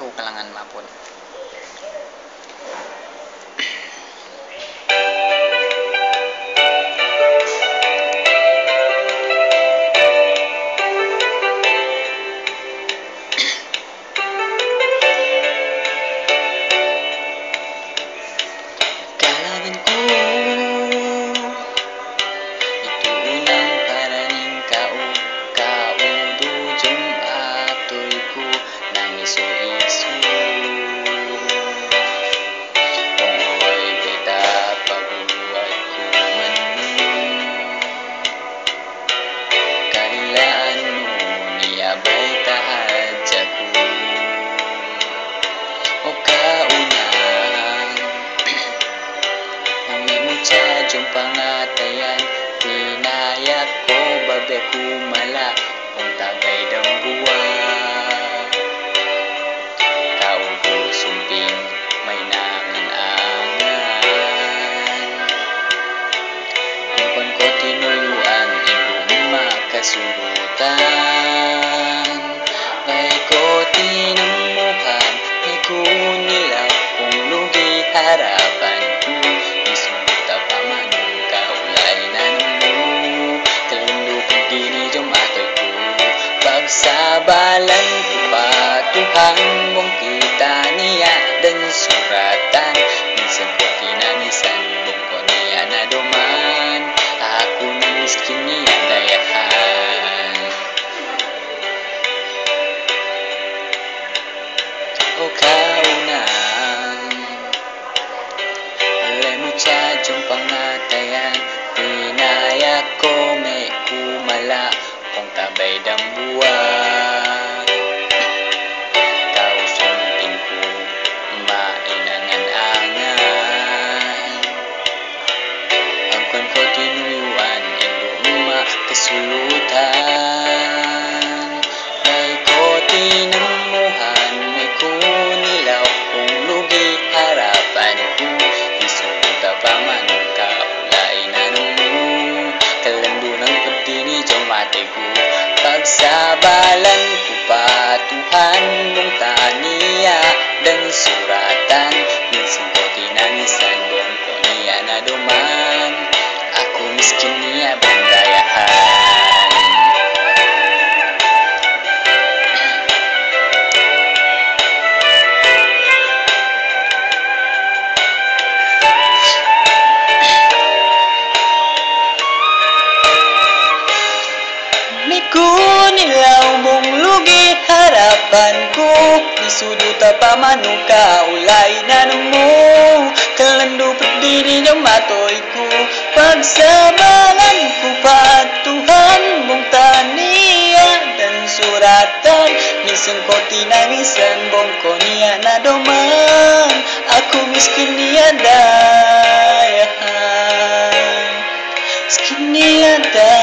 2 kalangan mapod gabi humala Kung tagay ng buwan. Kaugo sumping may nangan-angan Ang pangko tinuyuan Ibong makasurutan Pagsabalan ko pa Tuhan mong kita niya Dan suratan Minsan ko tinangisan Mong ko niya na duman Ako na miskin niya dayahan. O kaunan Alay mo siya diyong pangatayan Pinaya ko may kumala Kung tabay May ko tinamuhan May kunilaw Kung lugi harapan ko Isuta pa man kaulay na mo Kalando ng pagdini Jomate ko Pagsabalan ko pa Tuhan mong taniya Dan suratan Minsan ko tinangisan Buong ko niya na duman Ako miskin niya bandayahan Isuduta pa manuka ulay na mo Kalando diri ng matoy ko Pagsabalan ko pa Tuhan mong taniya Dan suratan. Minsan ko tinangisan Bong ko niya na duman Ako miskin dayahan Miskin dayahan